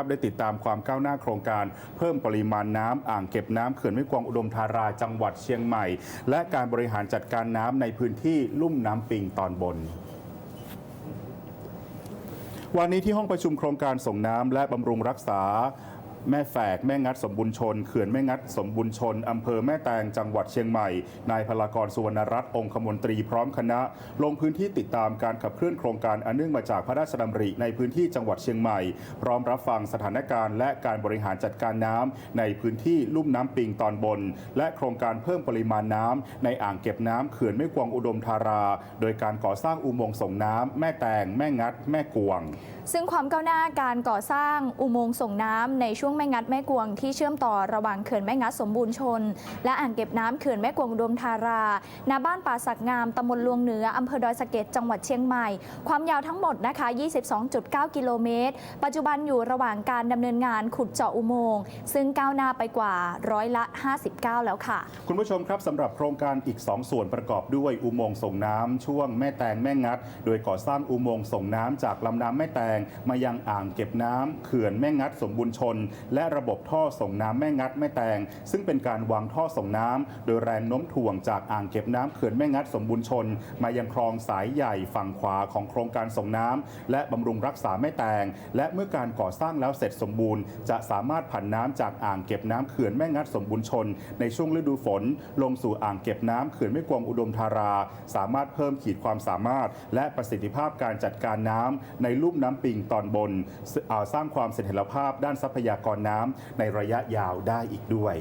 ครับได้ติดตามความก้าวหน้าโครงการเพิ่มปริมาณน้ำอ่างเก็บน้ำเขื่อนแม่กวางอุดมธาราจังหวัดเชียงใหม่ และการบริหารจัดการน้ำในพื้นที่ลุ่มน้ำปิงตอนบนวันนี้ที่ห้องประชุมโครงการส่งน้ำและบำรุงรักษา แม่แฝกแม่งัดสมบุญชน เขื่อนแม่งัดสมบุญชน อำเภอแม่แตงจังหวัดเชียงใหม่ นายพลากรสุวรรณรัตน์องคมนตรีพร้อมคณะ ลงพื้นที่ติดตามการขับเคลื่อนโครงการอันเนื่องมาจากพระราชดำริในพื้นที่จังหวัดเชียงใหม่ พร้อมรับฟังสถานการณ์และการบริหารจัดการน้ำในพื้นที่ลุ่มน้ำปิงตอนบน และโครงการเพิ่มปริมาณน้ำในอ่างเก็บน้ำเขื่อนแม่กวางอุดมธารา โดยการก่อสร้างอุโมงค์ส่งน้ำแม่แตงแม่งัด แม่กวงซึ่งความก้าวหน้าการก่อสร้างอุโมงค์ส่งน้ำในช่วงแม่งัดแม่กวงที่เชื่อมต่อระหว่างเขื่อนแม่งัดสมบูรณ์ชน และอ่างเก็บน้ำเขื่อนแม่กวงดมธาราณบ้านป่าสักงามตำบลลวงเหนืออำเภอดอยสะเก็ดจังหวัดเชียงใหม่ ความยาวทั้งหมดนะคะ 22.9 กิโลเมตร ปัจจุบันอยู่ระหว่างการดำเนินงานขุดเจาะอุโมงค์ซึ่งก้าวหน้าไปกว่าร้อยละ 59 แล้วค่ะ คุณผู้ชมครับสำหรับโครงการอีก 2 ส่วนประกอบด้วยอุโมงค์ส่งน้ำช่วงแม่แตงแม่งัด โดยก่อสร้างอุโมงค์ส่งน้ำจากลำน้ำแม่แตงมายังอ่างเก็บน้ำเขื่อนแม่งัดสมบูรณ์ชนและระบบท่อส่งน้ำแม่งัดแม่แตง ซึ่งเป็นการวางท่อส่งน้ำโดยแรงโน้มถ่วงจากอ่างเก็บน้ำเขื่อนแม่งัดสมบูรณ์ชน มายังคลองสายใหญ่ฝั่งขวาของโครงการส่งน้ำและบำรุงรักษาแม่แตง และเมื่อการก่อสร้างแล้วเสร็จสมบูรณ์ จะสามารถผันน้ำจากอ่างเก็บน้ำเขื่อนแม่งัดสมบูรณ์ชน ในช่วงฤดูฝน ลงสู่อ่างเก็บน้ำเขื่อนแม่กวงอุดมธารา สามารถเพิ่มขีดความสามารถ และประสิทธิภาพการจัดการน้ำในลุ่มน้ำปิงตอนบนสร้างความเสถียรภาพด้านทรัพยากรรน้ำในระยะยาวได้อีกด้วย